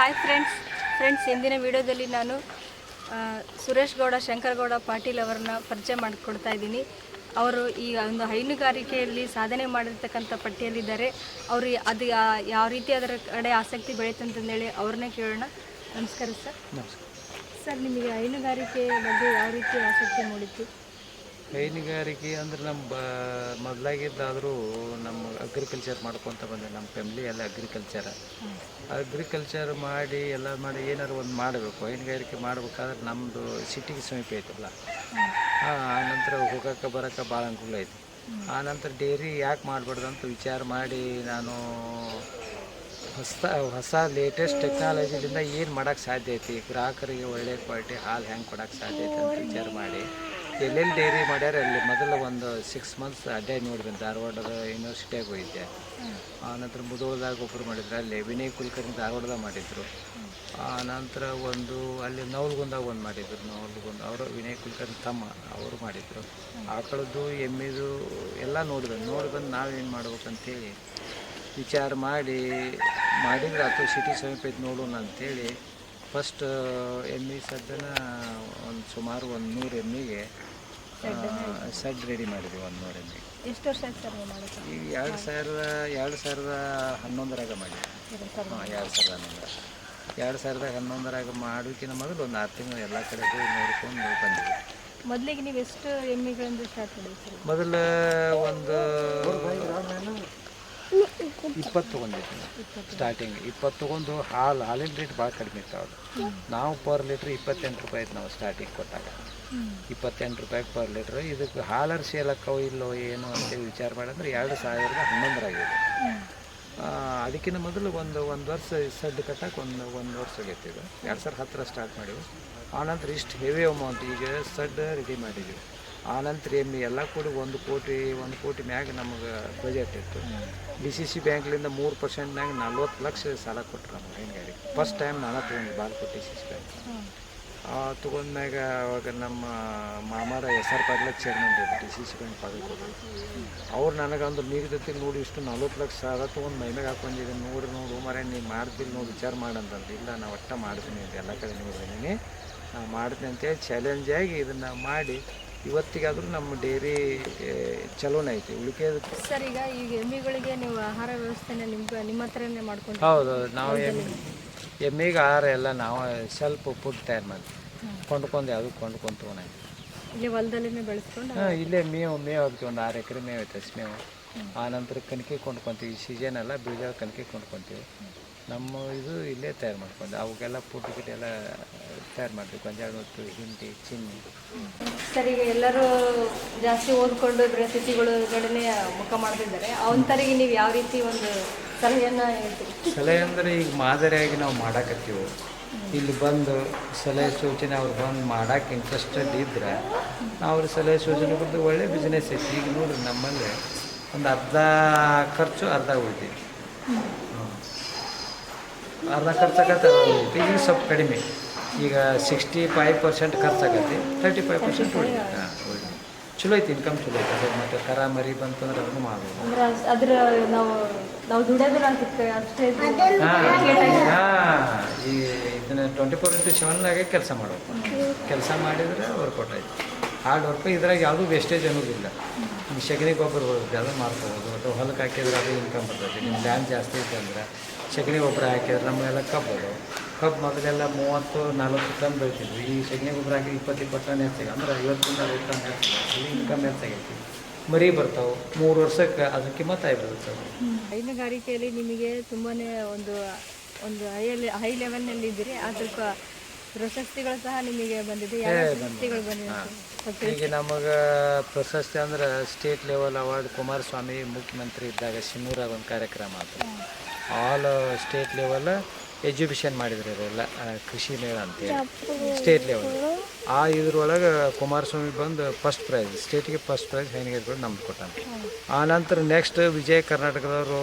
Hi friends friends ಇಂದಿನ ವಿಡಿಯೋದಲ್ಲಿ ನಾನು ಸುರೇಶ್ ಗೌಡ ಶಂಕರಗೌಡ ಪಾಟೀಲ್ ಅವರನ್ನ ಪರಿಚಯ ಮಾಡಿಕೊಡ್ತಾ ಇದ್ದೀನಿ. ಅವರು ಈ ಒಂದು ಹೈನುಗಾರಿಕೆಯಲ್ಲಿ ಸಾಧನೆ ಮಾಡಿರ್ತಕ್ಕಂಥ ಪಟ್ಟಿಯಲ್ಲಿದ್ದಾರೆ. ಅವರು ಅದು ಯಾವ ರೀತಿ ಅದರ ಕಡೆ ಆಸಕ್ತಿ ಬೆಳೀತಂತಂದೇಳಿ ಅವ್ರನ್ನೇ ಕೇಳೋಣ. ನಮಸ್ಕಾರ ಸರ್. ನಮಸ್ಕಾರ. ಸರ್ ನಿಮಗೆ ಹೈನುಗಾರಿಕೆ ಬಗ್ಗೆ ಯಾವ ರೀತಿ ಆಸಕ್ತಿ ಮೂಡಿತ್ತು? ಹೈನುಗಾರಿಕೆ ಅಂದ್ರೆ ನಮ್ಮ ಬ, ಮೊದಲಾಗಿದ್ದಾದರೂ ನಮ್ಮ ಅಗ್ರಿಕಲ್ಚರ್ ಮಾಡ್ಕೊತ ಬಂದೆ ನಮ್ಮ ಫ್ಯಾಮಿಲಿ ಎಲ್ಲ ಅಗ್ರಿಕಲ್ಚರ್ ಅಗ್ರಿಕಲ್ಚರ್ ಮಾಡಿ, ಎಲ್ಲ ಮಾಡಿ ಏನಾದ್ರು ಒಂದು ಮಾಡಬೇಕು, ಹೈನುಗಾರಿಕೆ ಮಾಡ್ಬೇಕಾದ್ರೆ ನಮ್ಮದು ಸಿಟಿಗೆ ಸಮೀಪ ಐತಲ್ಲ. ಆನಂತರ ನಂತರ ಹೋಗೋಕೆ ಬರೋಕೆ ಭಾಳ ಅನುಕೂಲ ಐತಿ. ಆನಂತರ ನಂತರ ಡೈರಿ ಯಾಕೆ ಮಾಡಬಾರ್ದು ಅಂತ ವಿಚಾರ ಮಾಡಿ ನಾನು ಹೊಸ ಹೊಸ ಲೇಟೆಸ್ಟ್ ಟೆಕ್ನಾಲಜಿಲಿಂದ ಏನು ಮಾಡೋಕ್ಕೆ ಸಾಧ್ಯ ಐತಿ? ಗ್ರಾಹಕರಿಗೆ ಒಳ್ಳೆಯ ಕ್ವಾಲಿಟಿ ಹಾಲು ಹೆಂಗೆ ಕೊಡೋಕ್ಕೆ ಸಾಧ್ಯ ಐತಿ ಅಂತ ವಿಚಾರ ಮಾಡಿ. ಎಲ್ಲೆಲ್ಲಿ ಡೈರಿ ಮಾಡ್ಯಾರ ಅಲ್ಲಿ ಮೊದಲು ಒಂದು ಸಿಕ್ಸ್ ಮಂತ್ಸ್ ಅಡ್ಡೆ ನೋಡಿದೆ ಧಾರವಾಡದ ಯೂನಿವರ್ಸಿಟಿಯಾಗ ಹೋಗಿದ್ದೆ. ಆನಂತರ ನಂತರ ಮುಧೋಳದಾಗ ಒಬ್ಬರು ಮಾಡಿದ್ರು. ಅಲ್ಲಿ ವಿನಯ್ ಕುಲಕರ್ಣಿ ಧಾರವಾಡದಾಗ ಮಾಡಿದ್ರು. ಆ ನಂತರ ಒಂದು ಅಲ್ಲಿ ನವಲ್ಗುಂದಾಗ ಒಂದು ಮಾಡಿದ್ರು. ನವಲ್ಗುಂದ ಅವರು ವಿನಯ್ ಕುಲಕರ್ಣಿ ತಮ್ಮ ಅವರು ಮಾಡಿದ್ರು. ಆಕಳದ್ದು ಎಮ್ಮಿದು ಎಲ್ಲ ನೋಡಿದ್ರು ನೋಡಿ ಬಂದು ನಾವೇನು ಮಾಡ್ಬೇಕಂತೇಳಿ ವಿಚಾರ ಮಾಡಿ, ಮಾಡಿದ್ರೆ ಅಥವಾ ಸಿಟಿ ಸಮೀಪ ನೋಡೋಣ ಅಂತೇಳಿ ಫಸ್ಟ್ ಎಮ್ಮಿ ಸದ್ಯನ ಒಂದು ಸುಮಾರು ಒಂದು ನೂರು ಎಮ್ಮಿಗೆ ಸಡ್ ರೆಡಿ ಮಾಡಿದ್ವಿ ಒಂದು ನೂರ ಎಮ್ಮಿಗೆ ಎಷ್ಟು ವರ್ಷ ಆಯ್ತು ಸರ್ ನೀವು ಮಾಡೋಕ್ಕೆ ಈಗ ಎರಡು ಸಾವಿರದ ಎರಡು ಸಾವಿರದ ಹನ್ನೊಂದರಾಗ ಮಾಡಿದ್ವಿ. ಹಾಂ ಎರಡು ಸಾವಿರದ ಹನ್ನೊಂದರ ಎರಡು ಸಾವಿರದ ಹನ್ನೊಂದರಾಗ ಮಾಡೋಕ್ಕಿಂತ ಮೊದಲು ಒಂದು ಆರು ತಿಂಗಳು ಎಲ್ಲ ಕಡೆ ನೋಡ್ಕೊಂಡು ಬಂದ್ವಿ. ಮೊದಲಿಗೆ ನೀವು ಎಷ್ಟು ಎಮ್ಮೆಗಳಿಂದ ಸ್ಟಾರ್ಟ್ ಮಾಡಿದ್ರಿ ಮೊದಲ ಒಂದು ಇಪ್ಪತ್ತು ತೊಗೊಂಡಿದ್ವಿ. ಸ್ಟಾರ್ಟಿಂಗ್ ಇಪ್ಪತ್ತು ತೊಗೊಂಡು ಹಾಲು ಹಾಲಿನ ರೇಟ್ ಭಾಳ ಕಡಿಮೆ ಇತ್ತು ಅವ್ರು ನಾವು ಪರ್ ಲೀಟ್ರ್ ಇಪ್ಪತ್ತೆಂಟು ರೂಪಾಯಿ ಇತ್ತು ನಾವು ಸ್ಟಾರ್ಟಿಂಗ್ ಕೊಟ್ಟಾಗ. ಇಪ್ಪತ್ತೆಂಟು ರೂಪಾಯಿ ಪರ್ ಲೀಟ್ರ್ ಇದಕ್ಕೆ ಹಾಲರ್ ಸೇಲಕ್ಕೋ ಇಲ್ಲೋ ಏನು ಅಂತ ವಿಚಾರ ಮಾಡಿದ್ರೆ ಎರಡು ಸಾವಿರದ ಹನ್ನೊಂದರಾಗಿದೆ ಅದಕ್ಕಿಂತ ಮೊದಲು ಒಂದು ಒಂದು ವರ್ಷ ಸಡ್ಡು ಕಟ್ಟಕ್ಕೆ ಒಂದು ಒಂದು ವರ್ಷ ಆಗೈತೆ ಇದು ಎರಡು ಸಾವಿರದ ಹತ್ತರ ಸ್ಟಾರ್ಟ್ ಮಾಡಿವಿ ಆನಂತರ ಇಷ್ಟು ಹೆವಿ ಅಮೌಂಟ್ ಈಗ ಸಡ್ ರೆಡಿ ಮಾಡಿದ್ದೀವಿ ಆನಂತರ ಎಮ್ಮೆ ಎಲ್ಲ ಕೂಡಿ ಒಂದು ಕೋಟಿ ಒಂದು ಕೋಟಿ ಮ್ಯಾಗ ನಮಗೆ ಬಜೆಟ್ ಇತ್ತು. ಡಿ ಸಿ ಸಿ ಬ್ಯಾಂಕ್ಲಿಂದ ಮೂರು ಪರ್ಸೆಂಟ್ನಾಗ ನಲ್ವತ್ತು ಲಕ್ಷ ಸಾಲ ಕೊಟ್ಟರು ನಮಗೆ ಫಸ್ಟ್ ಟೈಮ್ ನಾನು ತೊಗೊಂಡು Balkot D C C bank. ತೊಗೊಂಡ್ಮ್ಯಾಗ ಅವಾಗ ನಮ್ಮ ಮಾಮಾರ S R Patil chairman D C C bank Bagalkote ಅವ್ರು ನನಗೆ ಒಂದು ಜೊತೆ ನೋಡಿ ಇಷ್ಟು ನಲ್ವತ್ತು ಲಕ್ಷ ಸಾಲ ತೊಗೊಂಡು ಮೈಮ್ಯಾಗ ಹಾಕೊಂಡಿದ್ದೀನಿ ನೋಡಿ ನೋಡು ಮರೆ ನೀವು ಮಾಡ್ತೀನಿ ನೋಡಿ ವಿಚಾರ ಮಾಡಂತಂದು ಇಲ್ಲ ನಾ ಒಟ್ಟ ಮಾಡ್ತೀನಿ ಅಂತ ಎಲ್ಲ ಕಡೆ ನೋಡಿದ್ದೀನಿ ನಾ ಮಾಡ್ತೀನಿ ಅಂತೇಳಿ ಚಾಲೆಂಜ್ ಆಗಿ ಇದನ್ನು ಮಾಡಿ ಇವತ್ತಿಗಾದರೂ ನಮ್ಮ ಡೈರಿ ಚಲೋನೇ ಐತಿ. ಉಳಿಕೆ ಸರ್ ಈಗ ಈಗ ಎಮ್ಮಿಗಳಿಗೆ ನೀವು ಆಹಾರ ವ್ಯವಸ್ಥೆನ ನಿಮ್ಗೆ ನಿಮ್ಮ ಹತ್ರನೇ ಮಾಡ್ಕೊಂಡು ಹೌದು ನಾವು ಎಮ್ಮೆ ಎಮ್ಮಿಗೆ ಆಹಾರ ಎಲ್ಲ ನಾವು ಸ್ವಲ್ಪ ಫುಡ್ ತಯಾರು ಮಾಡಿ. ಕೊಂಡ್ಕೊಂಡು ಯಾವುದು ಕೊಂಡ್ಕೊಂಡು ತೊಗೊಂಡು ಇಲ್ಲಿ ಹೊಲದಲ್ಲಿ ಬೆಳೆಸ್ಕೊಂಡು ಹಾಂ ಇಲ್ಲೇ ಮೇವು ಮೇವು ಹಾಕ್ತೀವಿ ಒಂದು ಆರು ಎಕರೆ ಮೇವು ಐತೆ ಮೇವು. ಆ ನಂತರ ಕಣಿಕೆ ಕೊಂಡ್ಕೊತೀವಿ ಸೀಸನ್ ಎಲ್ಲ ಬೀಜ ಕಣಿಕೆ ಕೊಂಡ್ಕೊತೀವಿ. ನಮ್ಮ ಇದು ಇಲ್ಲೇ ತಯಾರು ಮಾಡ್ಕೊಂಡು. ಅವಕ್ಕೆಲ್ಲ ಫುಡ್ ಗಿಟ್ ಎಲ್ಲ ತಯಾರು ಮಾಡ್ತೀವಿ ಗೊಂಜಾಳ ಹೊತ್ತು ಹಿಂಡಿ ಚಿನ್ನಿ. ಸರ್ ಈಗ ಎಲ್ಲರೂ ಜಾಸ್ತಿ ಓದ್ಕೊಂಡು ಕಡೆನೇ ಮುಖ ಮಾಡ್ತಿದ್ದಾರೆ. ಅವಂತರಿಗೆ ನೀವು ಯಾವ ರೀತಿ ಒಂದು ಸಲಹೆ ಅಂದರೆ ಈಗ ಮಾದರಿಯಾಗಿ ನಾವು ಮಾಡಾಕತ್ತೀವಿ. ಇಲ್ಲಿ ಬಂದು ಸಲಹೆ ಸೂಚನೆ ಅವ್ರು ಬಂದು ಮಾಡಕ್ಕೆ ಇಂಟ್ರೆಸ್ಟೆಡ್ ನಾವು ಅವ್ರ ಸಲಹೆ ಸೂಚನೆ ಬಂದು ಒಳ್ಳೆ ಬಿಸ್ನೆಸ್ ಐತಿ. ಈಗ ನೋಡ್ರಿ ನಮ್ಮಲ್ಲಿ ಒಂದು ಅರ್ಧ ಖರ್ಚು ಅರ್ಧ ಉಳಿತಿ ಅರ್ಧ ಖರ್ಚಾಗತ್ತೆ ಈಗ ಸ್ವಲ್ಪ ಕಡಿಮೆ. ಈಗ ಸಿಕ್ಸ್ಟಿ ಫೈವ್ ಪರ್ಸೆಂಟ್ ಖರ್ಚಾಗತ್ತೆ ತರ್ಟಿ ಫೈವ್ ಪರ್ಸೆಂಟ್ ಉಳಿತಿ ಹಾಂ ಉಳಿತಿ ಚಲೋ ಐತಿ ಇನ್ಕಮ್ ಚಲೋ ಐತೆ ಅದ್ರ ಮತ್ತೆ ಕರ ಮರಿ ಬಂತಂದ್ರೆ ಅದನ್ನು ಮಾಡ್ಬೋದು. ಅಂದ್ರೆ ಅದ್- ಅದ್ರ ನಾವು ನಾವು ದುಡಿಯೋದ್ರ ಅದಕ್ಕೆ ಅಷ್ಟೇ ಇದು ಹಾಂ ಈ ಇದನ್ನ ಟ್ವೆಂಟಿ ಫೋರ್ ಇಂಟು ಸೆವೆನ್ನಾಗೆ ಕೆಲಸ ಮಾಡಬೇಕು ಕೆಲಸ ಮಾಡಿದರೆ ವರ್ಕೌಟ್ ಆಯ್ತು. ಹಾರ್ಡ್ ವರ್ಕ್ ಇದ್ರಾಗ ಯಾವುದೂ ವೇಸ್ಟೇಜ್ ಅನ್ನೋದಿಲ್ಲ ಈ ಸಗಣಿ ಗೊಬ್ಬರ ಬರುತ್ತೆ ಅದನ್ನು ಮಾಡ್ಕೋಬೋದು ಅಥವಾ ಹೊಲಕ್ಕೆ ಹಾಕಿದ್ರೆ ಅದು ಇನ್ಕಮ್ ಬರ್ತೈತಿ ನಿಮ್ಮ ಡ್ಯಾಮ್ ಜಾಸ್ತಿ ಐತೆ ಅಂದ್ರೆ ಸಗಣಿ ಗೊಬ್ಬರ ಹಾಕಿದ್ರೆ ನಮಗೆಲ್ಲ ಕಬ್ಬು ಕಬ್ಬು ಮೊದಲೆಲ್ಲ ಮೂವತ್ತು ನಲ್ವತ್ತು ಟನ್ ಬೆಳಿತಿದ್ವಿ ಈ ಸೆಗಣಿ ಗೊಬ್ಬರ ಹಾಕಿ ಇಪ್ಪತ್ತು ಇಪ್ಪತ್ತು ಟನ್ ಹೆಚ್ಚಾಗಿ. ಅಂದ್ರೆ ಐವತ್ತರಿಂದ ಅರವತ್ತು ಟನ್ ಹೆಚ್ಚಾಗಿ. ಇನ್ಕಮ್ ಹೆಚ್ಚಾಗೈತಿ. ಮರಿ ಬರ್ತಾವೆ. ಮೂರು ವರ್ಷಕ್ಕೆ ಅದಕ್ಕೆ ಮತ್ತೆ ಬರ್ತವೆ ಹೈನುಗಾರಿಕೆಯಲ್ಲಿ ನಿಮಗೆ ತುಂಬಾನೇ ಒಂದು ಒಂದು ಹೈ ಹೈ ಲೆವೆಲ್ನಲ್ಲಿ ಇದ್ದೀರಿ. ಅದಕ್ಕೆ ಪ್ರಶಸ್ತಿಗಳು ಸಹ ನಿಮಗೆ ಬಂದಿದೆ. ಪ್ರಶಸ್ತಿಗಳು ಬಂದಿದೆ? ಈಗ ನಮಗೆ ಪ್ರಶಸ್ತಿ ಅಂದ್ರೆ ಸ್ಟೇಟ್ ಲೆವೆಲ್ ಅವಾರ್ಡ್ ಕುಮಾರಸ್ವಾಮಿ ಮುಖ್ಯಮಂತ್ರಿ ಇದ್ದಾಗ ಶಿಮೂರಾಗ ಒಂದು ಕಾರ್ಯಕ್ರಮ ಆಯ್ತು ಆಲ್ ಸ್ಟೇಟ್ ಲೆವೆಲ್ ಎಜುಬಿಷನ್ ಮಾಡಿದ್ರು ಇವರೆಲ್ಲ ಆ, ಕೃಷಿ ಮೇಳ ಅಂತೇಳಿ. ಸ್ಟೇಟ್ ಲೆವೆಲ್ ಆ ಇದ್ರೊಳಗೆ ಕುಮಾರಸ್ವಾಮಿ ಬಂದು ಫಸ್ಟ್ ಪ್ರೈಸ್ ಸ್ಟೇಟಿಗೆ ಫಸ್ಟ್ ಪ್ರೈಸ್ ಹೆಣ್ಣಿಗೆ ನಮ್ದು ಕೊಟ್ಟಾನೆ. ಆ ನಂತರ ನೆಕ್ಸ್ಟ್ ವಿಜಯ ಕರ್ನಾಟಕದವರು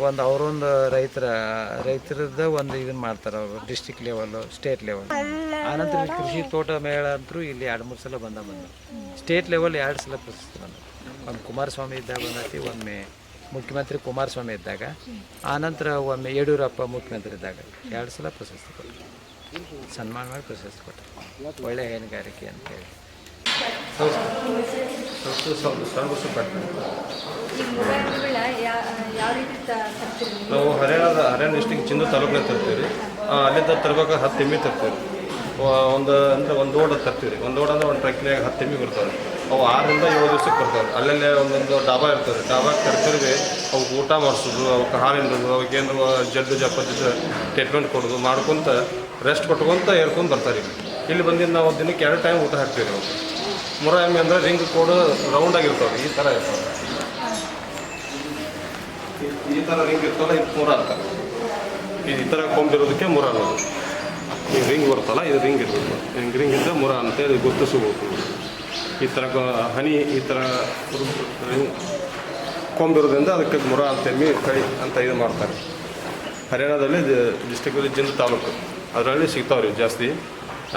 ಒಂದು ಅವರೊಂದು ರೈತರ ರೈತರದ ಒಂದು ಇದನ್ನ ಮಾಡ್ತಾರೆ ಅವರು ಡಿಸ್ಟಿಕ್ ಲೆವೆಲ್ಲು ಸ್ಟೇಟ್ ಲೆವೆಲ್ ಆನಂತರ ಕೃಷಿ ತೋಟ ಮೇಳ ಅಂತೂ ಇಲ್ಲಿ ಎರಡು ಮೂರು ಸಲ ಬಂದ ಬಂದ. ಸ್ಟೇಟ್ ಲೆವೆಲ್ ಎರಡು ಸಲ ಪ್ರಶಸ್ತಿ ಬಂದ. ಒಂದು ಕುಮಾರಸ್ವಾಮಿ ಇದ್ದಾಗ ಬಂದೈತಿ ಒಮ್ಮೆ ಮುಖ್ಯಮಂತ್ರಿ ಕುಮಾರಸ್ವಾಮಿ ಇದ್ದಾಗ ಆನಂತರ ಒಮ್ಮೆ ಯಡಿಯೂರಪ್ಪ ಮುಖ್ಯಮಂತ್ರಿ ಇದ್ದಾಗ ಎರಡು ಸಲ ಪ್ರಶಸ್ತಿ ಕೊಟ್ಟರು. ಸನ್ಮಾನ ಮಾಡಿ ಪ್ರಶಸ್ತಿ ಕೊಟ್ಟರು. ಒಳ್ಳೆಯ ಹೈನುಗಾರಿಕೆ ಅಂತೇಳಿ ನಾವು ಹರಿಯಾಣದ ಹರಿಯಾಣ ಡಿಸ್ಟಿಕ್ ಚಿಂದು ತಾಲೂಕಿನ ತರ್ತೀವಿ ಅಲ್ಲಿಂದ ತರ್ಬೇಕಾದ್ರೆ ಹತ್ತು ಎಮ್ಮೆ ತರ್ತೀವಿ ಒಂದು ಅಂದರೆ ಒಂದು ಓಡ ತರ್ತೀವಿ ಒಂದು ಓಡ ಅಂದರೆ ಒಂದು ಟ್ರಕ್ನಾಗ ಹತ್ತು ಎಮ್ಮೆ ಬರ್ತಾವೆ ಅವು ಆರರಿಂದ ಏಳು ದಿವ್ಸಕ್ಕೆ ಬರ್ತಾವೆ. ಅಲ್ಲಲ್ಲೇ ಒಂದೊಂದು ಡಾಬಾ ಇರ್ತದೆ. ಡಾಬಾ ಕರ್ಕರಿಗೆ ಅವ್ಕೆ ಊಟ ಮಾಡಿಸೋದು ಅವಕ್ಕೆ ಹಾಲಿಂದು ಅವಕ್ಕೇನು ಜಡ್ಡು ಜಪ್ಪತ್ತಿದ್ದು ಟ್ರೀಟ್ಮೆಂಟ್ ಕೊಡೋದು, ಮಾಡ್ಕೊತ ರೆಸ್ಟ್ ಕೊಟ್ಕೊಂತ ಏರ್ಕೊಂಡು ಬರ್ತಾರೆ ಇಲ್ಲಿ. ಬಂದಿದ್ದು ನಾವು ದಿನಕ್ಕೆ ಎರಡು ಟೈಮ್ ಊಟ ಹಾಕ್ತೀವಿ ನಾವು. ಮುರ ಎಮ್ಮೆ ಅಂದರೆ ರಿಂಗ್ ಕೋಡು ರೌಂಡ್ ಆಗಿರ್ತಾವೆ, ಈ ಥರ ಇರ್ತಾವೆ. ಈ- ಥರ ರಿಂಗ್ ಇರ್ತಲ್ಲ, ಇದು ಮೂರ ಅಂತ. ಈ ಥರ ಕೊಂಬಿರೋದಕ್ಕೆ ಮುರ ಅನ್ನೋದು. ಈ ರಿಂಗ್ ಬರ್ತಲ್ಲ ಇದು ರಿಂಗ್ ಇರ್ತದೆ. ಹಿಂಗೆ ರಿಂಗ್ ಇದ್ದರೆ ಮುರ ಅಂತೇಳಿ ಗುರುತಿಸಬೇಕು ಈ ಥರ ಹನಿ ಈ ಥರ ಕೊಂಬಿರೋದ್ರಿಂದ ಅದಕ್ಕೆ ಮುರ ತೆಮ್ಮಿ ಕೈ ಅಂತ ಇದು ಮಾಡ್ತಾರೆ. ಹರಿಯಾಣದಲ್ಲಿ ಡಿಸ್ಟಿಕಲ್ಲಿ ಜಿಂದ ತಾಲೂಕು. ಅದರಲ್ಲಿ ಸಿಗ್ತಾವ್ರಿ ಜಾಸ್ತಿ.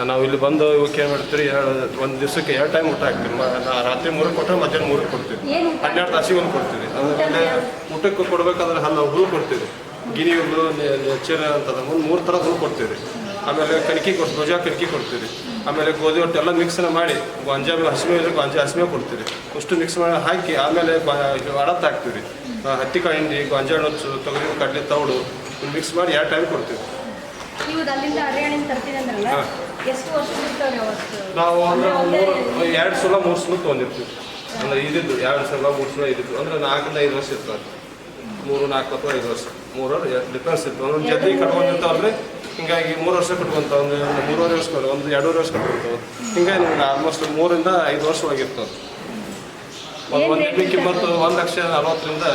ನಾವು ಇಲ್ಲಿ ಬಂದು ಇವಕ್ಕೆ ಏನು ಮಾಡ್ತೀವಿ ಎರಡು ಒಂದು ದಿವಸಕ್ಕೆ ಎರಡು ಟೈಮ್ ಊಟ ಹಾಕ್ತೀವಿ. ಮ- ನಾ- ರಾತ್ರಿ ಮೂರಕ್ಕೆ ಕೊಟ್ಟರೆ ಮಧ್ಯಾಹ್ನ ಮೂರಕ್ಕೆ ಕೊಡ್ತೀವಿ. ಹನ್ನೆರಡು ತಾಸಿಗೆ ಒಂದು ಕೊಡ್ತೀವಿ. ಆಮೇಲೆ ಊಟಕ್ಕೆ ಕೊಡ್ಬೇಕಾದ್ರೆ ಹಲ್ಲು ಹುಳು ಕೊಡ್ತೀವಿ. ಗಿನಿ ಹುಲ್ಲು ಚಿರ ಅಂತದ ಒಂದು ಮೂರು ಥರ ಹೂ ಕೊಡ್ತೀವಿ. ಆಮೇಲೆ ಕಣಕಿ ಕೊಡ್ತೀವಿ ಧ್ವಜ ಕಣಕಿ ಕೊಡ್ತೀವಿ ಆಮೇಲೆ ಗೋಧಿ ಹೊಟ್ಟೆ ಎಲ್ಲ ಮಿಕ್ಸ್ನ ಮಾಡಿ ಗೊಂಜಾ ಹಸಿಮೆ ಇದ್ರೆ ಗೊಂಜಾ ಹಸಿಮೆ ಕೊಡ್ತೀವಿ ಅಷ್ಟು ಮಿಕ್ಸ್ ಮಾಡಿ ಹಾಕಿ ಆಮೇಲೆ ಅಡತ್ ಹಾಕ್ತೀವಿ ಹತ್ತಿಕಾಯಿ ಹಿಂಡಿ ಗೊಂಜಾಳ ನುಚ್ಚು ತೊಗರಿ ಕಡಲೆ ತೌಡು ಮಿಕ್ಸ್ ಮಾಡಿ ಎರಡು ಟೈಮ್ ಕೊಡ್ತೀವಿ ನೀವು ಅಂದ್ರೆ ಮೂರು ಎರಡು ಸಲ ಮೂರು ಸಲ ತೊಗೊಂಡಿರ್ತೀವಿ. ಅಂದ್ರೆ ಇದಿದ್ದು ಎರಡು ಸಲ ಮೂರು ಸಲ ಇದ್ದಿದ್ದು ಅಂದ್ರೆ ನಾಲ್ಕರಿಂದ ಐದು ವರ್ಷ ಇರ್ತದೆ. ಮೂರು ನಾಲ್ಕು ಅಥವಾ ಐದು ವರ್ಷ. ಮೂರು ಡಿಫ್ರೆನ್ಸ್ ಇತ್ತು. ಒಂದೊಂದು ಜಲ್ದಿ ಕಟ್ಕೊಂಡಿರ್ತಾವ್ರಿ ಹಿಂಗಾಗಿ ಮೂರು ವರ್ಷ ಕಟ್ಕೊಂತ ಒಂದು ಒಂದು ಮೂರುವರೆ ವರ್ಷ ಒಂದು ಎರಡೂವರೆ ವರ್ಷ ಕಟ್ಕೊಂತವ್ರು ಹಿಂಗಾಗಿ ನಮ್ಗೆ ಆಲ್ಮೋಸ್ಟ್ ಮೂರಿಂದ ಐದು ವರ್ಷ ಹೋಗಿರ್ತವ್ರು ಒಂದು ಒಂದು ಎಡ್ಡಿ ಎಮ್ಮೆ? ಕಿಮ್ಮತ್ತು ಒಂದು ಲಕ್ಷ ನಲ್ವತ್ತರಿಂದ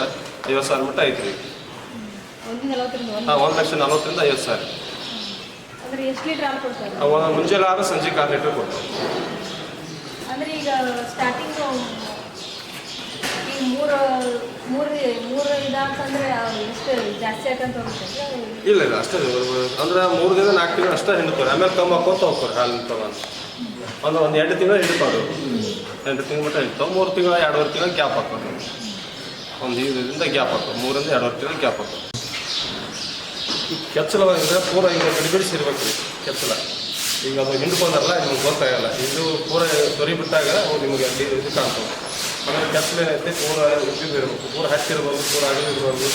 ಐವತ್ತು ಸಾವಿರ ಮಟ್ಟ ಐತಿ ರೀ ಒಂದು ಹಾಂ ಒಂದು ಲಕ್ಷ ನಲ್ವತ್ತರಿಂದ ಐವತ್ತು ಸಾವಿರ. ಕೊಡ್ತಾರೆ? ಮುಂಜಾನೆ ಆರು ಸಂಜೆ ಕಾಲು ಲೀಟ್ರ್ ಕೊಡ್ತಾವೆ ಅಂದ್ರೆ ಈಗ ಸ್ಟಾರ್ಟಿಂಗ್ ಈ ಇಲ್ಲ ಇಲ್ಲ, ಅಷ್ಟೇ ಅಂದ್ರೆ ಮೂರು ದಿನ ನಾಲ್ಕು ತಿಂಗಳು ಅಷ್ಟೇ ಹಿಂಡ್ತಾರೆ ಆಮೇಲೆ ಕಮ್ಮಿ ಹಾಕೋತ ಹೋಗ್ತಾರೆ, ಹಾಲು ತಗೊಂಡು ಒಂದು. ಒಂದು ಎಂಟು ತಿಂಗಳು ಹಿಡಿತಾವೆ ಎಂಟು ತಿಂಗಳು ಮಟ್ಟ ಹಿಡಿತಾವೆ ಮೂರು ತಿಂಗಳು ಎರಡುವರೆ ತಿಂಗಳು ಗ್ಯಾಪ್ ಹಾಕೋದು. ಒಂದು ಇದರಿಂದ ಗ್ಯಾಪ್ ಹಾಕೋದು. ಮೂರಿಂದ ಎರಡುವರೆ ತಿಂಗಳು ಗ್ಯಾಪ್ ಹಾಕೋದು. ಈ ಕೆಚ್ಚಲವಾಗಿದ್ರೆ ಪೂರ ಈಗ ಬಿಡಿಬಿಡಿಸಿರ್ಬೇಕು ಕೆಚ್ಚಲ. ಈಗ ಅದು ಹಿಂಡ್ಕೊಂಡಾರಲ್ಲ ನಿಮ್ಗೆ ಗೊತ್ತಾಗಲ್ಲ. ಇದು ಪೂರ ದೊರಿ ಬಿಟ್ಟಾಗ ನಿಮಗೆ ಅಲ್ಲಿ ಇದು ಆಮೇಲೆ ಕತ್ತಲೆ ಐತೆ ಪೂರ ಉದ್ದಿದ್ದು ಇರಬೇಕು ಪೂರ ಹಚ್ಚಿರ್ಬೋದು ಪೂರ ಅಗಲಿರ್ಬೋದು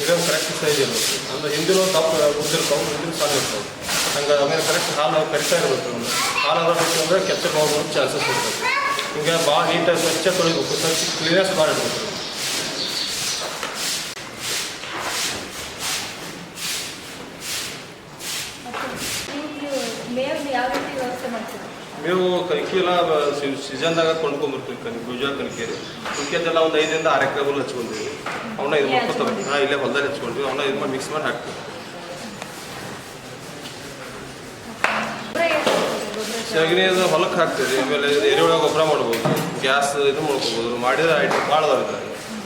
ಈಗ ಕರೆಕ್ಟ್ ಸೈಜ್ ಇರಬೇಕು ಅಂದ್ರೆ ಹಿಂದಿನ ದಪ್ಪ ಉದ್ದಿರ್ತಾವೆ ಹಿಂದಿನ ಸಾಲ ಇರ್ತಾವೆ ಹಂಗೆ ಆಮೇಲೆ ಕರೆಕ್ಟ್ ಹಾಲು ಕರೆಕ್ಟಾಗಿ ಇರಬೇಕು ಒಂದು ಹಾಲು ಆಗಬೇಕು ಅಂದರೆ ಕೆಚ್ಚಕ್ಕೆ ಹೋಗೋದು ಚಾನ್ಸಸ್ ಇರ್ತದೆ. ಹಿಂಗೆ ಭಾಳ ನೀಟಾಗಿ ಸ್ವಚ್ಛ ತೊಳಿಬೇಕು. ಸ್ವಚ್ಛ ಕ್ಲೀನೆಸ್ ಭಾಳ ಇರಬೇಕು ನೀವು ಮೇವ್ ಯಾವ ರೀತಿ ವ್ಯವಸ್ಥೆ ಮಾಡ್ತೀರಾ ಮೇವು ಕಲಿಕೆಲ್ಲ ಸೀಸನ್ದಾಗ ಕೊಂಡ್ಕೊಂಡ್ಬರ್ತೀವಿ ಕನಿ ಬೀಜ ಕಲಿಕೆರಿ. ಉಳ್ಕೆದೆಲ್ಲ ಒಂದು ಐದರಿಂದ ಆರು ಎಕರೆ ಹುಲ್ಲು ಹಚ್ಕೊಂಡಿವಿ. ಅವನ್ನ ಇದು ಮಾಡ್ಕೊತವೆ ಹಾಂ ಇಲ್ಲೇ ಹೊಲದಲ್ಲಿ ಹಚ್ಕೊಂಡ್ವಿ. ಅವನ್ನ ಇದು ಮಾಡಿ ಮಿಕ್ಸ್ ಮಾಡಿ ಹಾಕ್ತೀವಿ. ಸಗಣಿ ಅದು ಹೊಲಕ್ಕೆ ಹಾಕ್ತೀವಿ ಆಮೇಲೆ ಇದು ಎರೆಹುಳ ಗೊಬ್ಬರ ಮಾಡ್ಬೋದು. ಗ್ಯಾಸ್ ಇದು ಮಾಡ್ಕೊಬೋದು. ಮಾಡಿದ್ರೆ ಐಟಮ್ ಭಾಳ ಅದಾವೆ.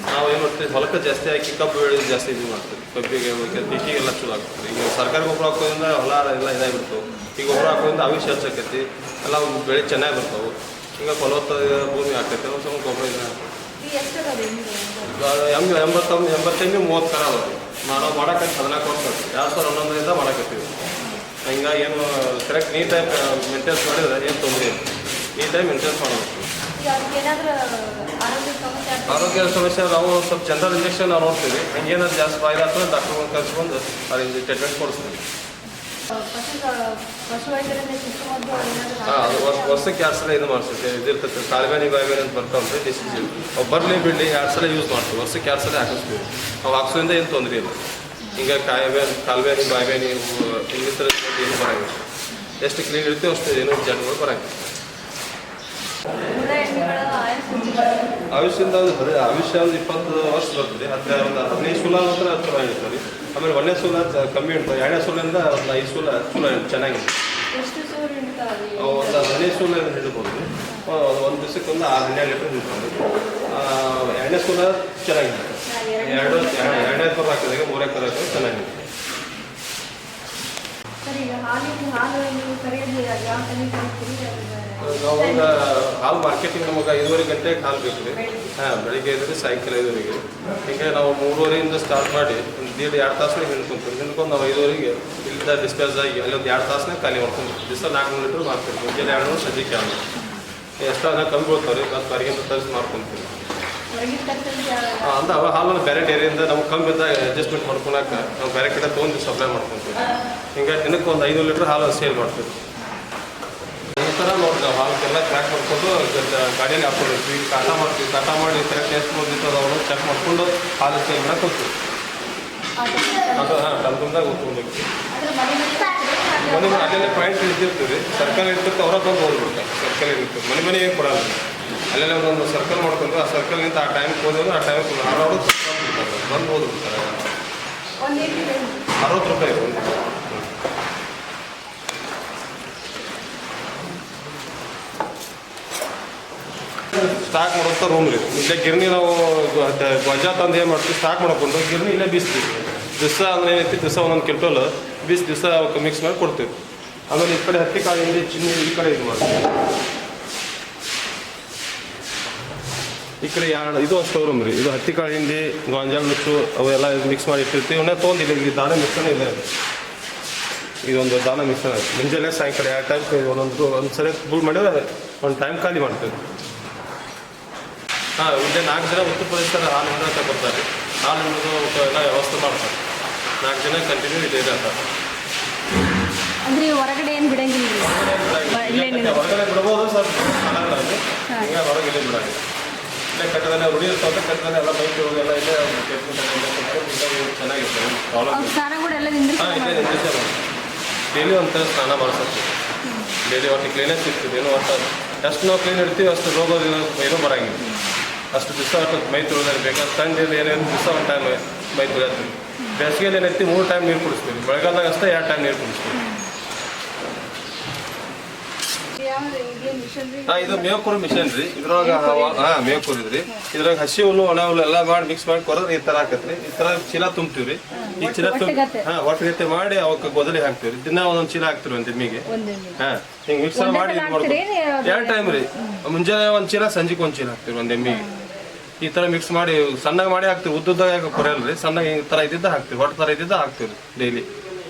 ನಾವು ಏನು ಮಾಡ್ತೀವಿ? ಹೊಲಕ್ಕೆ ಜಾಸ್ತಿ ಹಾಕಿ ಕಬ್ಬು ಬೆಳೆ ಜಾಸ್ತಿ ಇದು ಮಾಡ್ತೀವಿ. ಕಬ್ಬಿಗೆ ತಿಕ್ಕಿಗೆಲ್ಲ ಚಲೋ ಆಗ್ತದೆ. ಈಗ ಸರ್ಕಾರಿ ಗೊಬ್ಬರ ಹಾಕೋದ್ರಿಂದ ಹೊಲ ಎಲ್ಲ ಇದಾಗಿಬಿಡ್ತಾವೆ ಈಗ ಗೊಬ್ಬರ ಹಾಕೋದ್ರಿಂದ ಅವಿಷ ಹೆಚ್ಚಾಕೈತಿ. ಎಲ್ಲ ಬೆಳೆ ಚೆನ್ನಾಗಿ ಬರ್ತಾವೆ. ಹಿಂಗೆ ಫಲವತ್ತ ಭೂಮಿ ಆಗ್ತೈತೆ. ಒಂದು ಸ್ವಲ್ಪ ಗೊಬ್ಬರ ಇಲ್ಲ ಎಂಬ ಎಂಬತ್ತೊಂದು ಎಂಬತ್ತೈದು ಮೂವತ್ತು ಥರ ಅದಾವೆ ಮಾಡೋ ಮಾಡೋಕೆ ಹದಿನಾಲ್ಕು ವರ್ಷ ಎರಡು ಸಾವಿರ ಹನ್ನೊಂದರಿಂದ ಮಾಡಕತ್ತೀವಿ. ಹಿಂಗಾಗಿ ಏನು ಕರೆಕ್ಟ್ ನೀಟಾಗಿ ಮೇಂಟೆನ್ಸ್ ಮಾಡಿದ್ರೆ ಏನು ತೊಂದರೆ ಇಲ್ಲ. ನೀಟಾಗಿ ಮೇಂಟೆನ್ಸ್ ಮಾಡಬೇಕು. ಈಗ ಅದಕ್ಕೆ ಏನಾದರೂ ಆರೋಗ್ಯ ಸಮಸ್ಯೆ ನಾವು ಸ್ವಲ್ಪ ಜನರಲ್ ಇಂಜೆಕ್ಷನ್ ನಾವು ನೋಡ್ತೀವಿ. ಹಂಗೇನಾದ್ರು ಜಾಸ್ತಿ ಬಾಯ್ದು ಆಗ್ತದೆ ಡಾಕ್ಟರ್ ಕರ್ಸ್ಕೊಂಡು ಅದರಿಂದ ಟ್ರೀಟ್ಮೆಂಟ್ ಕೊಡಿಸ್ತೀವಿ. ಹಾಂ ಅದು ವರ್ಷ ವರ್ಷಕ್ಕೆ ಎರಡು ಸಲ ಇದು ಮಾಡಿಸ್ತೈತೆ. ಇದಿರ್ತೈತೆ ಕಾಲ್ಬೇನಿ ಬಾಯ್ಬೇನಿ ಅಂತ ಬರ್ತಾವೆ ಡಿಸೀಸ್ ಅವು ಬರಲಿ ಬಿಡಲಿ ಎರಡು ಸಲ ಯೂಸ್ ಮಾಡ್ತೀವಿ. ವರ್ಷಕ್ಕೆ ಎರಡು ಸಲ ಹಾಕಿಸ್ತೀವಿ. ನಾವು ಹಾಕ್ಸೋದ್ರಿಂದ ಏನು ತೊಂದರೆ ಇಲ್ಲ. ಹಿಂಗೆ ಕಾಯಿಬೇನಿ ಕಾಲ್ಬೇನಿ ಬಾಯ್ಬೇನಿ ಇನ್ನಿತರ ಏನು ಬರೋಂಗಿಲ್ಲ. ಎಷ್ಟು ಕ್ಲೀನ್ ಇರ್ತೀವಿ ಅಷ್ಟು ಏನು ಜನಗಳು ಬರಂಗಿಲ್ಲ. ಆಯುಷ್ಯದಿಂದ ಹದಿ ಆಯುಷ್ಯ ಒಂದು ಇಪ್ಪತ್ತು ವರ್ಷ ಬರ್ತದೆ. ಹತ್ತು ಒಂದು ಹದಿನೈದು ಸೂಲ ನಂತರ ಚಲೋ ರೀ ಆಮೇಲೆ ಒಂದನೇ ಸೂಲ ಕಮ್ಮಿ ಇರ್ತದೆ ಎರಡನೇ ಸುಲಿಂದ ಒಂದು ಐದು ಸೂಲ ಚಲೋ ನಿಂತಾವೆ ಅವು ಒಂದು ಹದಿನೈದು ಸೂಲ ಹಿಡಿಬೋದು. ಒಂದು ದಿವಸಕ್ಕೆ ಒಂದು ಆರು ಹನ್ನೆರಡು ಲೀಟ್ರ್ ಹಿಡ್ಕೊಂಡು ಎರಡನೇ ಸುಲ ಚೆನ್ನಾಗಿದೆ ಎರಡು ಎರಡು- ಎರಡನೇ ಎಕರೆ ಹಾಕಿದಾಗ ಮೂರೇ ಎಕರೆ ಹಾಕಿದ್ರೆ ಚೆನ್ನಾಗಿದೆ ಸರ್ ಈಗ ಹಾಲಿಗೆ ಹಾಲು ನೀವು ಕರೆಯೋದು ಯಾವ ಮಾರ್ಕೆಟಿಂಗ್ ನಮಗೆ ಐದುವರೆ ಗಂಟೆಗೆ ಹಾಲು ಬೇಕು ರೀ ಹಾಂ ಬೆಳಿಗ್ಗೆ ಐದರಿಂದ ಸಾಯಂಕಾಲ ಐದುವರೆಗೆ ಹೀಗೆ ನಾವು ಮೂರುವರೆಯಿಂದ ಸ್ಟಾರ್ಟ್ ಮಾಡಿ ಒಂದು ದೀಡ್ ಎರಡು ತಾಸು ಹಿಂಡ್ಕೊಂತೀವಿ. ಹಿಂಡ್ಕೊಂಡು ನಾವು ಐದುವರೆಗೆ ಇಲ್ಲಿಂದ ಡಿಸ್ಪ್ಯಾಸ್ ಆಗಿ ಅಲ್ಲಿ ಒಂದು ಎರಡು ತಾಸನೇ ಖಾಲಿ ಮಾಡ್ಕೊಂಡು ದಿವಸ ನಾಲ್ಕು ಲೀಟ್ರ್ ಮಾರ್ತೀವಿ ಮುಂಜಾನೆ ಎರಡು ನೂರು ಸಂಜೆ ಎರಡು ಎಷ್ಟು ಅದ ಕಮ್ಮಿ ಬೀಳ್ತಾವೆ ರೀ ಮತ್ತು ಹೊರಗಿಂದ ತರಿಸಿ ಮಾರ್ಕೊಂತೀವಿ ಅಂದ ಅವ ಹಾಲನ್ನು ಬೇರೆ ಡೈರಿಯಿಂದ ನಮ್ಗೆ ಕಮ್ಮಿ ಬಿದ್ದಾಗ ಅಡ್ಜಸ್ಟ್ಮೆಂಟ್ ಮಾಡ್ಕೊಳಕ್ಕೆ ನಾವು ಬೇರೆ ಕಡೆ ತೊಗೊಂಡು ಸಪ್ಲೈ ಮಾಡ್ಕೊತೀವಿ. ಹಿಂಗೆ ದಿನಕ್ಕೆ ಒಂದು ಐದು ಲೀಟ್ರ್ ಹಾಲು ಸೇಲ್ ಮಾಡ್ತೀವಿ. ಈ ಥರ ನೋಡಿ ನಾವು ಟ್ರ್ಯಾಕ್ ಮಾಡ್ಕೊಂಡು ಗಾಡಿಯಲ್ಲಿ ಹಾಕೊಂಡಿರ್ತೀವಿ. ಕಾಟ ಮಾಡ್ತೀವಿ. ಕಾಟ ಮಾಡಿ ಈ ಥರ ಟೇಸ್ಟ್ ಬಂದಿತ್ತು ಅವನು ಚೆಕ್ ಮಾಡ್ಕೊಂಡು ಹಾಲು ಸೇಲ್ ಮಾಡಕ್ಕೆ ಹೋಗ್ತೀವಿ. ಅದು ಹಾಂ ಟಮ್ಟಮ್ದಾಗ ಹೋಗ್ಕೊಂಡು ಮನೆ ಮನೆ ಪಾಯಿಂಟ್ ಇದ್ದಿರ್ತೀವಿ ರೀ ಸರ್ಕಲ್ ಅವರ ಅವ್ರ ಬಂದು ಹೋಗ್ಬಿಡ್ತಾರೆ ಸರ್ಕಲ್ ಇರ್ತೀವಿ ಮನೆ ಮನೆಗೆ ಕೊಡಲ್ಲ. ಅಲ್ಲೆಲ್ಲ ಒಂದು ಸರ್ಕಲ್ ಮಾಡ್ಕೊಂಡು ಆ ಸರ್ಕಲ್ನಿಂದ ಆ ಟೈಮ್ಗೆ ಹೋದ್ರೆ ಆ ಟೈಮ್ಗೆ ಆರು ಬಂದು ಲೀಟ್ರಿಗೆ ಅರವತ್ತು ರೂಪಾಯಿ ಒಂದು ಸ್ಟಾಕ್ ಮಾಡೋಂಥ ರೂಮ್ ರೀ ಇಲ್ಲೇ ಗಿರಣಿ ನಾವು ಗಜಾ ಧ್ವಜ ತಂದು ಏನು ಮಾಡ್ತೀವಿ ಸ್ಟಾಕ್ ಮಾಡ್ಕೊಂಡು ಗಿರಣಿ ಇಲ್ಲೇ ಬೀಸ್ತೀವಿ. ದಿವಸ ಅಂದ್ರೆ ಏನೈತಿ ದಿವಸ ಒಂದೊಂದು ಕ್ವಿಂಟಲ್ ಬೀಸ್ ದಿವಸ ಮಿಕ್ಸ್ ಮಾಡಿ ಕೊಡ್ತೀವಿ. ಆಮೇಲೆ ಈ ಕಡೆ ಹತ್ತಿ ಕಾಳು ಹಿಂಡಿ ಚಿನ್ನಿ ಈ ಕಡೆ ಇದು ಮಾಡ್ತೀವಿ. ಕಡೆ ಎರಡು ಇದು ಒಂದು ಸ್ಟೋರ್ ರೂಮ್ ರೀ. ಇದು ಹತ್ತಿ ಕಾಳು ಹಿಂಡಿ ಗಾಂಜಾಳ ಮಿಕ್ಸು ಅವೆಲ್ಲ ಮಿಕ್ಸ್ ಮಾಡಿ ಇಟ್ಟಿರ್ತೀವಿ. ಇವನ್ನೇ ತೊಗೊಂಡು ಇಲ್ಲಿ ದಾನ ಮಿಕ್ಸನೇ ಇದೆ. ಇದೊಂದು ದಾನ ಮಿಕ್ಸನ್ ಮುಂಜಾನೆ ಸಾಯಂಕಾಲ ಎರಡು ಟೈಮ್ ಒಂದೊಂದು ಒಂದು ಸರಿ ಫುಲ್ ಮಾಡಿದ್ರೆ ಒಂದು ಟೈಮ್ ಖಾಲಿ ಮಾಡ್ತೀವಿ. ಹಾಂ ಮುಂಜಾನೆ ನಾಲ್ಕು ಜನ ಉತ್ತರ ಪ್ರದೇಶದ ಹಾಲು ಹಿಂಡ ತಗೊಳ್ತಾರೆ ಹಾಲು ಹಿಡಿದು ಎಲ್ಲ ವ್ಯವಸ್ಥೆ ಮಾಡ್ತಾರೆ. ನಾಲ್ಕು ಜನ ಕಂಟಿನ್ಯೂ ಇದೆ ಇರತ್ತೆ ಅಂದ್ರೆ ಹೊರಗಡೆ ಏನು ಬಿಡಂಗಿಲ್ಲ. ಹೊರಗಡೆ ಬಿಡಬಹುದು ಸರ್ ಹೊರಗೆ ಇಲ್ಲೇ ಬಿಡಾಗಿ ಇಲ್ಲೇ ಕಟ್ಟದಲ್ಲಿ ರೂಢಿ ಸ್ವಂತ ಕಟ್ಟದಲ್ಲಿ ಎಲ್ಲ ಬೈಕ್ ಎಲ್ಲ ಇಲ್ಲೇ. ಚೆನ್ನಾಗಿರ್ತದೆ ಹಾಂ ಇಲ್ಲೇ ನಿಂದಿಸೇ ಡೈಲಿ ಒಂದು ಸ್ನಾನ ಮಾಡಿಸ್ತೀವಿ ಡೈಲಿ ಒಟ್ಟು ಕ್ಲೀನೆಸ್ ಸಿಗ್ತದೆ ಏನೋ ಒಟ್ಟು ಎಷ್ಟು ನಾವು ಕ್ಲೀನ್ ಇಡ್ತೀವಿ ಅಷ್ಟು ರೋಗ ಏನೂ ಬರಂಗಿಲ್ಲ. ಅಷ್ಟು ದಿವಸ ಅಷ್ಟು ಮೈ ತೊಳೆದ್ರೆ ಬೇಕಾದ್ರೆ ತಂಡಲ್ಲಿ ಏನೇನು ದಿವಸ ಒಂದು ಟೈಮ್ ಮೈ ತೊಳೆಯತ್ತೀವಿ ಬೇಸಿಗೆಯಲ್ಲಿ ಏನೈತಿ ಮೂರು ಟೈಮ್ ನೀರು ಕುಡಿಸ್ತೀವಿ. ಮಳೆಗಾಲದಾಗ ಅಷ್ಟೇ ಎರಡು ಟೈಮ್ ನೀರು ಕುಡಿಸ್ತೀವಿ ಯಾವ ಇದೇನು ಮಿಷನ್ರಿ ಹಾಂ ಇದು ಮೇವ್ಕೂರು ಮಿಷನ್ ರೀ ಇದ್ರೊಳಗ ಹಾ ಮೇವ್ಕೂರು ಇದ್ರಿ ಇದ್ರಾಗ ಹಸಿ ಹುಲ್ಲು ಒಣ ಹುಲ್ಲು ಎಲ್ಲ ಮಾಡಿ ಮಿಕ್ಸ್ ಮಾಡಿ ಕೊರೋದ್ರೆ ಈ ತರ ಆಕತ್ರಿ. ಈ ತರ ಚೀಲ ತುಂಬ್ತೀವಿ ರೀ ಈ ಚೀಲ ತುಂಬ ಹಾ ಒಟ್ಟಗತ್ತೆ ಒಟ್ಟಿಗತ್ತೆ ಮಾಡಿ ಅವಕ್ಕೆ ಗೊದಲಿ ಹಾಕ್ತೀವಿ ರೀ ದಿನ ಒಂದೊಂದು ಚೀಲ ಹಾಕ್ತಿವ್ರಿ ಒಂದ್ ಎಮ್ಮಿಗೆ ಒಂದು ಹಾ ಹಿಂಗೆ ಮಿಕ್ಸ್ ಮಾಡಿ ಇದು ಮಾಡ್ತೀವಿ ಎರಡು ಟೈಮ್ ರೀ. ಮುಂಜಾನೆ ಒಂದ್ ಚೀಲ ಸಂಜೆಗೆ ಒಂದ್ ಚೀಲ ಹಾಕ್ತೀವಿ ಒಂದ್ ಎಮ್ಮಿಗೆ ಈ ತರ ಮಿಕ್ಸ್ ಮಾಡಿ ಸಣ್ಣಗೆ ಮಾಡಿ ಹಾಕ್ತಿವಿ ಉದ್ದುದ್ದಾಗ ಸಣ್ಣ ಸಣ್ಣಗೆ ಈ ತರ ಇದ್ದಿದ್ದ ಹಾಕ್ತಿವಿ ಹೊಟ್ಟೆ ತರ ಇದ್ದಿದ್ದ ಹಾಕ್ತೀವಿ ಡೈಲಿ.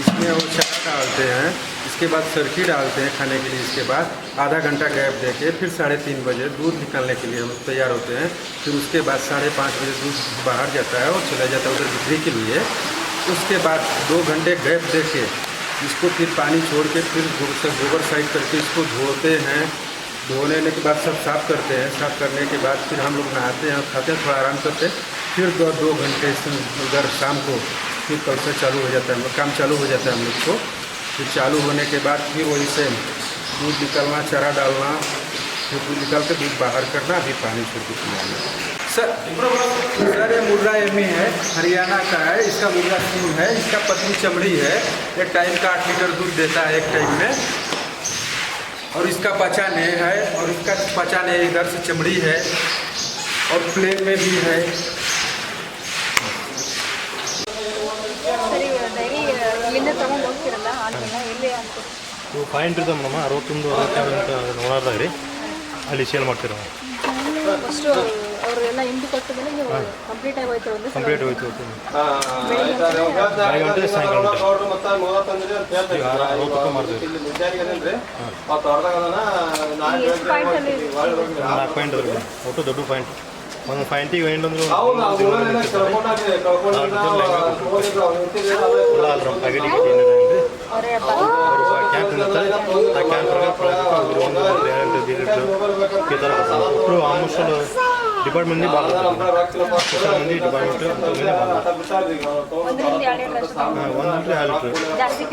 इसमें वो चारा डालते हैं। इसके बाद सरखी डालते हैं खाने के लिए। इसके बाद आधा घंटा गैप दे के फिर साढ़े तीन बजे दूध निकालने के लिए हम तैयार होते हैं। फिर उसके बाद साढ़े पाँच बजे दूध बाहर जाता है और चला जाता है उधर बिक्री के लिए। उसके बाद दो घंटे गैप दे के इसको फिर पानी छोड़ के फिर गोबर साइड करके इसको धोते हैं। धोने के बाद सब साफ़ करते हैं। साफ़ करने के बाद फिर हम लोग नहाते हैं खाते हैं, थोड़ा आराम करते हैं। फिर दो दो घंटे उधर शाम को फिर कल से चालू हो जाता है, काम चालू हो जाता है हम लोग को। फिर चालू होने के बाद फिर वही से दूध निकालना, चारा डालना, फिर दूध निकाल के दूध बाहर करना, फिर पानी छोड़ के पिलाना सर सर, ये मुर्रा एमी है, हरियाणा का है, इसका मुर्रा सिंह है, इसका पतली चमड़ी है। एक टाइम का आठ लीटर दूध देता है एक टाइम में। और इसका पचा पचाने है, और इसका पचा पचाने इधर से चमड़ी है, और प्लेन में भी है। ಇವು ಪಾಯಿಂಟ್ ಇರ್ತಾವೆ ಮೇಡಮ್ ಅರವತ್ತೊಂದು ಅರವತ್ತೆರಡು ಅಂತ ರೀ ಅಲ್ಲಿ ಸೇಲ್ ಮಾಡ್ತೀರ ನಾವು? ಫಸ್ಟು ಅವರೆಲ್ಲ ಹಿಂಡಿ ಕೊಟ್ಟ ಮೇಲೆ ನೀವು ಕಂಪ್ಲೀಟ್ ಆಗಿ ಹೋಯ್ತು ಒಂದು ಕಂಪ್ಲೀಟ್ ಹೋಯ್ತು. ಸಾಯಂಕಾಲ ಅರವತ್ತು ಮಾಡ್ತೀವಿ. ಪಾಯಿಂಟ್ ಅಲ್ಲಿ ನಾಲ್ಕು ಪಾಯಿಂಟ್ ಅದ್ರ ಒಟ್ಟು ದೊಡ್ಡ ಪಾಯಿಂಟ್ ಒಂದು ಪಾಯಿಂಟಿಗೆ ಏನಂದ್ರೆ ಪ್ಯಾಕೆಟಿಗೆ ಜಾಸ್ತಿ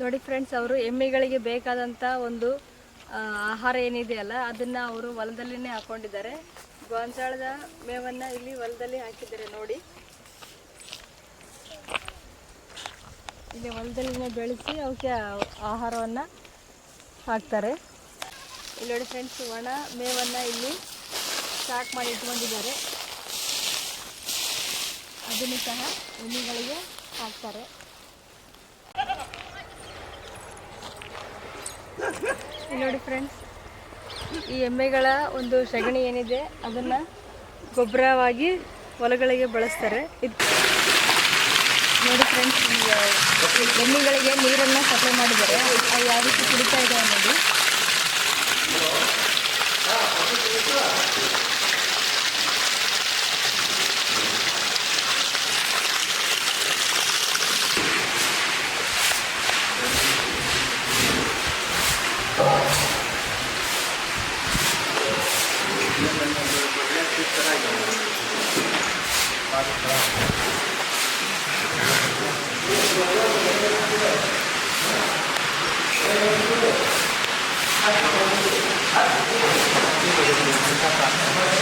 ನೋಡಿ ಫ್ರೆಂಡ್ಸ್ ಅವರು ಎಮ್ಮೆಗಳಿಗೆ ಬೇಕಾದಂಥ ಒಂದು ಆಹಾರ ಏನಿದೆಯಲ್ಲ ಅದನ್ನು ಅವರು ಹೊಲದಲ್ಲಿನೇ ಹಾಕೊಂಡಿದ್ದಾರೆ. ಗೋಂಜಾಳದ ಮೇವನ್ನು ಇಲ್ಲಿ ಹೊಲದಲ್ಲಿ ಹಾಕಿದ್ದಾರೆ ನೋಡಿ. ಇಲ್ಲಿ ಹೊಲದಲ್ಲಿ ಬೆಳೆಸಿ ಅವಕ್ಕೆ ಆಹಾರವನ್ನು ಹಾಕ್ತಾರೆ. ಇಲ್ಲಿ ನೋಡಿ ಫ್ರೆಂಡ್ಸ್ ಒಣ ಮೇವನ್ನು ಇಲ್ಲಿ ಸ್ಟಾಕ್ ಮಾಡಿ ಇಟ್ಕೊಂಡಿದ್ದಾರೆ. ಅದನ್ನು ಸಹ ಎಣ್ಣೆಗಳಿಗೆ ಹಾಕ್ತಾರೆ. ಇಲ್ಲಿ ನೋಡಿ ಫ್ರೆಂಡ್ಸ್ ಈ ಎಮ್ಮೆಗಳ ಒಂದು ಸಗಣಿ ಏನಿದೆ, ಅದನ್ನ ಗೊಬ್ಬರವಾಗಿ ಹೊಲಗಳಿಗೆ ಬಳಸ್ತಾರೆ. ನೋಡಿ ಫ್ರೆಂಡ್ಸ್ ಎಮ್ಮೆಗಳಿಗೆ ನೀರನ್ನು ಸಪ್ಲೈ ಮಾಡಿದ್ದಾರೆ. ಯಾವ ರೀತಿ ಕುಡಿತಾ ಇದೆ ಅನ್ನೋದು.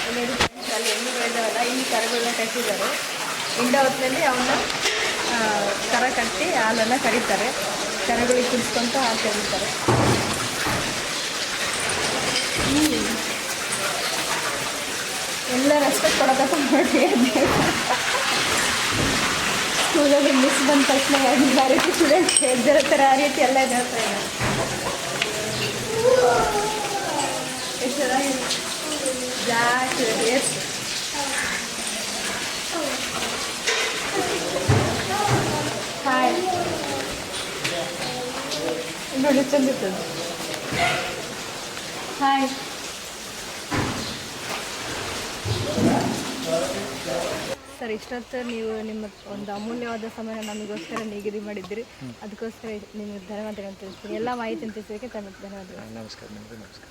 ಇಲ್ಲಿ ನೋಡಿ friends, ಅಲ್ಲಿ ಎಮ್ಮೆಗಳಿದಾವಲ್ಲ ಇಲ್ಲಿ ಕರಗಳನ್ನ ಕಟ್ಟಿದ್ದಾರೆ ಇಂಡ ಅವನ್ನ ಕರ ಕಟ್ಟಿ ಹಾಲನ್ನು ಕರೀತಾರೆ. ಕರಗಳಿಗೆ ಕುಡಿಸ್ಕೊಂತ ಹಾಲು ಕರೀತಾರೆ. ಎಲ್ಲ ರೆಸ್ಪೆಕ್ಟ್ ಕೊಡೋದಪ್ಪ ನೋಡಿ ಸ್ಕೂಲಲ್ಲಿ ಮಿಸ್ ಬಂದ ತಕ್ಷಣ ಆ ರೀತಿ ಸ್ಟೂಡೆಂಟ್ಸ್ ಎದ್ದಿರ್ತಾರೆ ಆ ರೀತಿ ಎಲ್ಲ ಜಾಸ್ತಿ ಎಷ್ಟು ಚೆನ್ನಾಗಿದೆ ಜಾಸ್ತಿ ನೋಡಿ ಚಂದಿರ್ತದೆ ಹಾಯ್ ಸರ್ ಇಷ್ಟೊತ್ತು ನೀವು ನಿಮ್ಮ ಒಂದು ಅಮೂಲ್ಯವಾದ ಸಮಯ ನಮಗೋಸ್ಕರ ನಿಗದಿ ಮಾಡಿದ್ರಿ ಅದಕ್ಕೋಸ್ಕರ ನಿಮಗೆ ಧನ್ಯವಾದಗಳನ್ನು ತಿಳಿಸ್ತೀನಿ. ಎಲ್ಲ ಮಾಹಿತಿ ತಿಳಿಸೋದಕ್ಕೆ ತಮಗೆ ಧನ್ಯವಾದಗಳು. ನಮಸ್ಕಾರ ನಿಮಗೂ ನಮಸ್ಕಾರ.